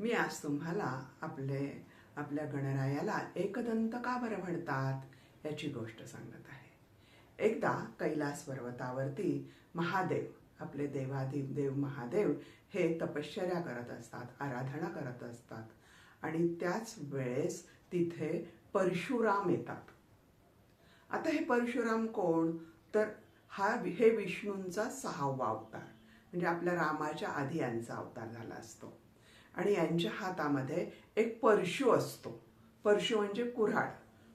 मी आज तुम्हाला आपले आपल्या गणरायाला एकदंत का बरं म्हणतात याची गोष्ट सांगत आहे. एकदा कैलास पर्वतावरती महादेव आपले देवाधिप देव महादेव हे तपश्चर्या करत असतात आराधना करत असतात. आणि त्याच वेळेस तिथे परशुराम येतात. आता हे परशुराम कोण? तर हा हे विष्णूंचा सहावा अवतार. म्हणजे आपल्या रामाच्या आधी यांचा अवतार झाला असतो. आणि यांच्या हातामध्ये एक परशू असतो. परशु म्हणजे कुऱ्हाड.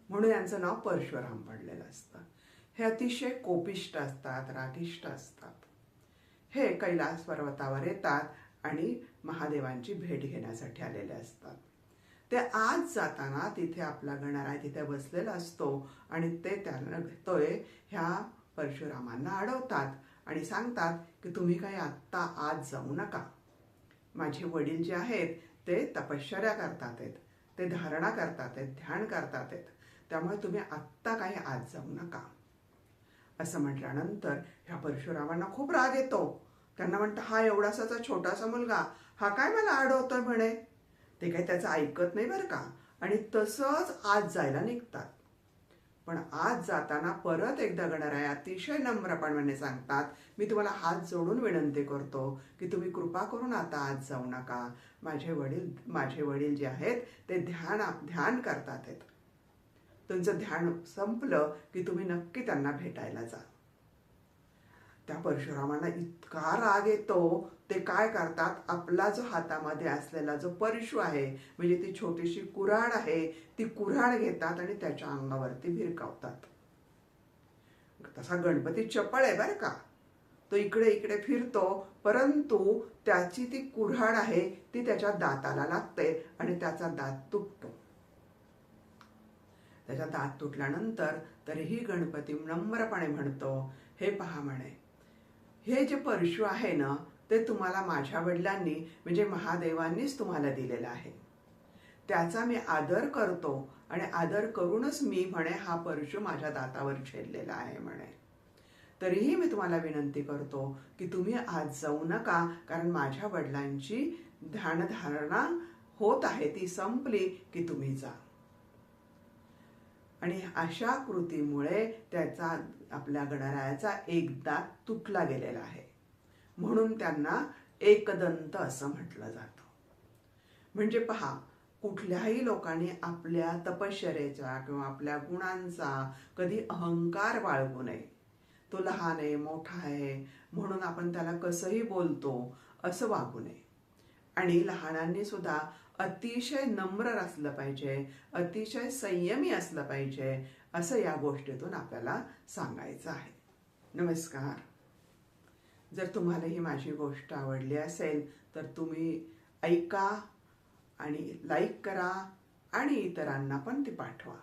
म्हणून यांचं नाव परशुराम पडलेलं असतं. हे अतिशय कोपिष्ट असतात रागिष्ट असतात. हे कैलास पर्वतावर येतात आणि महादेवांची भेट घेण्यासाठी आलेले असतात. ते आज जाताना तिथे आपला गणराय तिथे बसलेला असतो आणि ते त्यांना तोय ह्या परशुरामांना अडवतात आणि सांगतात की तुम्ही काही आत्ता आज जाऊ नका. माझे वडील जे आहेत ते तपश्चर्या करतात आहेत ते धारणा करतात आहेत ध्यान करतात आहेत. त्यामुळे तुम्ही आत्ता काही आज जाऊ नका. असं म्हटल्यानंतर ह्या परशुरामांना खूप राग येतो. त्यांना म्हणतं हा एवढासाचा छोटासा मुलगा हा काय मला अडवतोय म्हणे? ते काही त्याचं ऐकत नाही बरं का. आणि तसंच आज जायला निघतात. पण आज जाताना परत एकदा गणराय अतिशय नम्रपणाने सांगतात मी तुम्हाला हात जोडून विनंती करतो की तुम्ही कृपा करून आता आज जाऊ नका. माझे वडील माझे वडील जे आहेत ते ध्यान ध्यान करतात आहेत. तुमचं ध्यान संपलं की तुम्ही नक्की त्यांना भेटायला जा. त्या परशुरामांना इतका राग येतो ते काय करतात? आपला जो हातामध्ये असलेला जो परशु आहे म्हणजे ती छोटीशी कुऱ्हाड आहे ती कुऱ्हाड घेतात आणि त्याच्या अंगावरती भिरकावतात तसा गणपती चपळ आहे बरं का. तो इकडे इकडे फिरतो परंतु त्याची ती कुऱ्हाड आहे ती त्याच्या दाताला लागते आणि त्याचा दात तुटतो. त्याचा दात तुटल्यानंतर तरीही गणपती नम्रपणे म्हणतो हे पहा म्हणे हे जे परशु आहे ना ते तुम्हाला माझ्या वडिलांनी म्हणजे महादेवांनीच तुम्हाला दिलेलं आहे. त्याचा मी आदर करतो आणि आदर करूनच मी म्हणे हा परशु माझ्या दातावर छेदलेला आहे म्हणे. तरीही मी तुम्हाला विनंती करतो की तुम्ही आज जाऊ नका कारण माझ्या वडिलांची ध्यानधारणा होत आहे ती संपली की तुम्ही जा. आणि अशा कृतीमुळे त्याचा आपल्या गणरायाचा एक दात तुटला गेलेला आहे. म्हणून त्यांना एकदंत असं म्हटलं जातं. म्हणजे पहा कुठल्याही लोकांनी आपल्या तपश्चर्याचा किंवा आपल्या गुणांचा कधी अहंकार बाळगू नये. तो लहान आहे मोठा आहे म्हणून आपण त्याला कसंही बोलतो असं वागू नये. आणि लहानांनी सुद्धा अतिशय नम्र असलं पाहिजे अतिशय संयमी असलं पाहिजे असं या गोष्टीतून आपल्याला सांगायचं आहे. नमस्कार. जर तुम्हाला ही माझी गोष्ट आवडली असेल तर तुम्ही ऐका आणि लाईक करा आणि इतरांना पण ती पाठवा.